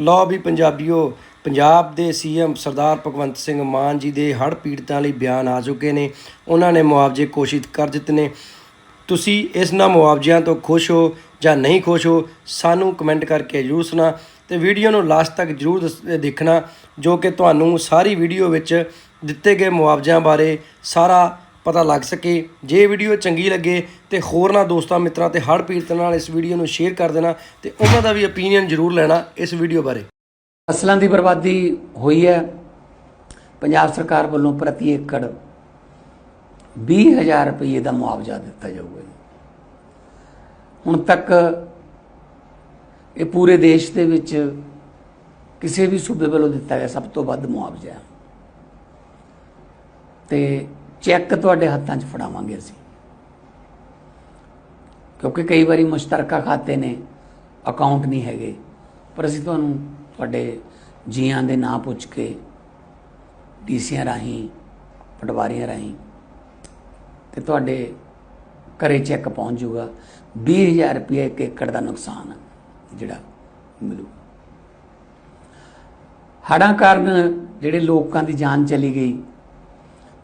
ਲਓ ਵੀ ਪੰਜਾਬੀਓ, ਪੰਜਾਬ ਦੇ ਸੀਐਮ ਸਰਦਾਰ ਭਗਵੰਤ ਸਿੰਘ ਮਾਨ ਜੀ ਦੇ ਹੜ੍ਹ ਪੀੜਤਾਂ ਲਈ ਬਿਆਨ ਆ ਚੁੱਕੇ ਨੇ। ਉਹਨਾਂ ਨੇ ਮੁਆਵਜ਼ੇ ਘੋਸ਼ਿਤ ਕਰ ਦਿੱਤੇ ਨੇ। ਤੁਸੀਂ ਇਸ ਨਾ ਮੁਆਵਜ਼ਿਆਂ ਤੋਂ ਖੁਸ਼ ਹੋ ਜਾਂ ਨਹੀਂ ਖੁਸ਼ ਹੋ, ਸਾਨੂੰ ਕਮੈਂਟ ਕਰਕੇ ਜਰੂਰ ਸੁਣਾ ਤੇ ਵੀਡੀਓ ਨੂੰ ਲਾਸਟ ਤੱਕ ਜਰੂਰ ਦਸ- ਦੇਖਣਾ ਜੋ ਕਿ ਤੁਹਾਨੂੰ ਸਾਰੀ ਵੀਡੀਓ ਵਿੱਚ ਦਿੱਤੇ ਗਏ ਮੁਆਵਜ਼ਿਆਂ ਬਾਰੇ ਸਾਰਾ ਪਤਾ ਲੱਗ ਸਕੇ। ਜੇ ਵੀਡੀਓ ਚੰਗੀ ਲੱਗੇ ਤੇ ਹੋਰਨਾਂ ਦੋਸਤਾਂ, ਮਿੱਤਰਾਂ ਤੇ ਹੜ੍ਹ ਪੀੜਤਾਂ ਨਾਲ ਇਸ ਵੀਡੀਓ ਨੂੰ ਸ਼ੇਅਰ ਕਰ ਦੇਣਾ ਤੇ ਉਹਨਾਂ ਦਾ ਵੀ opinion ਜਰੂਰ ਲੈਣਾ ਇਸ ਵੀਡੀਓ ਬਾਰੇ। ਫਸਲਾਂ ਦੀ ਬਰਬਾਦੀ ਹੋਈ ਹੈ। ਪੰਜਾਬ ਸਰਕਾਰ ਵੱਲੋਂ ਪ੍ਰਤੀ ਏਕੜ 20000 ਰੁਪਏ ਦਾ ਮੁਆਵਜ਼ਾ ਦਿੱਤਾ ਜਾਊਗਾ ਹੁਣ ਤੱਕ ਇਹ ਪੂਰੇ ਦੇਸ਼ ਦੇ ਵਿੱਚ ਕਿਸੇ ਵੀ ਸੂਬੇ ਵੱਲੋਂ ਦਿੱਤਾ ਗਿਆ ਸਭ ਤੋਂ ਵੱਧ ਮੁਆਵਜ਼ਾ। ਹੈ ਤੇ ਚੈੱਕ ਤੁਹਾਡੇ ਹੱਥਾਂ 'ਚ ਫੜਾਵਾਂਗੇ ਅਸੀਂ। ਕਿਉਂਕਿ ਕਈ ਵਾਰੀ ਮੁਸ਼ਤਰਕਾ ਖਾਤੇ ਨੇ ਅਕਾਊਂਟ ਨਹੀਂ ਹੈਗੇ। ਪਰ ਅਸੀਂ ਤੁਹਾਨੂੰ ਤੁਹਾਡੇ ਜੀਆਂ ਦੇ ਨਾਂ ਪੁੱਛ ਕੇ, ਡੀਸੀਆਂ ਰਾਹੀਂ, ਪਟਵਾਰੀਆਂ ਰਾਹੀਂ, ਤੇ ਤੁਹਾਡੇ ਘਰੇ ਚੈੱਕ ਪਹੁੰਚ ਜਾਊਗਾ। 20000 ਰੁਪਏ ਇੱਕ ਏਕੜ ਦਾ ਨੁਕਸਾਨ ਜਿਹੜਾ ਮਿਲੂ ਹੜ੍ਹਾਂ ਕਾਰਨ ਜਿਹੜੇ ਲੋਕਾਂ ਦੀ ਜਾਨ ਚਲੀ ਗਈ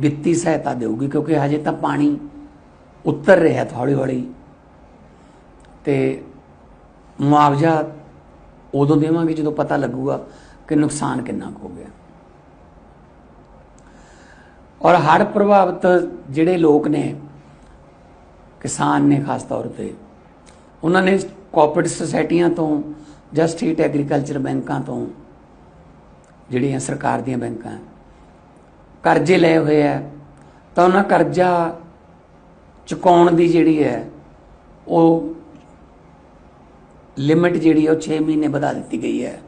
ਵਿੱਤੀ ਸਹਾਇਤਾ ਦੇਊਗੀ, ਕਿਉਂਕਿ ਹਜੇ ਤਾਂ ਪਾਣੀ ਉੱਤਰ ਰਿਹਾ ਹੌਲੀ ਹੌਲੀ ਤੇ ਮੁਆਵਜ਼ਾ ਉਦੋਂ ਦੇਵਾਂਗੇ ਜਦੋਂ ਪਤਾ ਲੱਗੂਗਾ ਕਿ ਨੁਕਸਾਨ ਕਿੰਨਾ ਕੁ ਹੋ ਗਿਆ। ਔਰ ਹੜ੍ਹ ਪ੍ਰਭਾਵਿਤ ਜਿਹੜੇ ਲੋਕ ਨੇ, ਕਿਸਾਨ ਨੇ ਖਾਸ ਤੌਰ ਤੇ, ਉਹਨਾਂ ਨੇ ਕੋਆਪਰੇਟਿਵ ਸੁਸਾਇਟੀਆਂ ਤੋਂ ਜਾਂ ਸਟੇਟ ਐਗਰੀਕਲਚਰ ਬੈਂਕਾਂ ਤੋਂ, ਜਿਹੜੀਆਂ ਸਰਕਾਰ ਦੀਆਂ ਬੈਂਕਾਂ ਕਰਜ਼ੇ ਲਏ ਹੋਏ ਆ ਤਾਂ ਉਹਨਾਂ ਕਰਜ਼ਾ ਚੁਕਾਉਣ ਦੀ ਜਿਹੜੀ ਹੈ ਉਹ ਲਿਮਿਟ ਜਿਹੜੀ ਹੈ ਉਹ 6 ਮਹੀਨੇ ਵਧਾ ਦਿੱਤੀ ਗਈ ਹੈ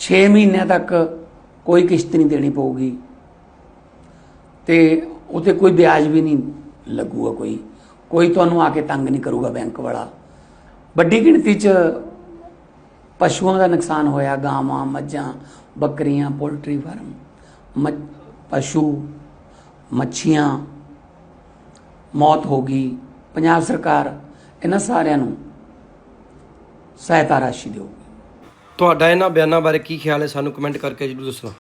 6 ਮਹੀਨਿਆਂ ਤੱਕ ਕੋਈ ਕਿਸ਼ਤ ਨਹੀਂ ਦੇਣੀ ਪਊਗੀ ਤੇ ਉਤੇ ਕੋਈ ਵਿਆਜ ਵੀ ਨਹੀਂ ਲੱਗੂਗਾ ਕੋਈ। ਕੋਈ ਤੁਹਾਨੂੰ ਆ ਕੇ ਤੰਗ ਨਹੀਂ ਕਰੂਗਾ ਬੈਂਕ ਵਾਲਾ। ਵੱਡੀ ਗਿਣਤੀ 'ਚ ਪਸ਼ੂਆਂ ਦਾ ਨੁਕਸਾਨ ਹੋਇਆ, ਗਾਵਾਂ, ਮੱਝਾਂ, ਬੱਕਰੀਆਂ, ਪੋਲਟਰੀ ਫਾਰਮ। ਪਸ਼ੂ, ਮੱਛੀਆਂ, ਮੌਤ ਹੋ ਗਈ। ਪੰਜਾਬ ਸਰਕਾਰ ਇਹਨਾਂ ਸਾਰਿਆਂ ਨੂੰ ਸਹਾਇਤਾ ਰਾਸ਼ੀ ਦੇਊਗੀ। ਤੁਹਾਡਾ ਇਹਨਾਂ ਬਿਆਨਾਂ ਬਾਰੇ ਕੀ ਖਿਆਲ ਹੈ ਸਾਨੂੰ ਕਮੈਂਟ ਕਰਕੇ ਜਰੂਰ ਦੱਸਣਾ।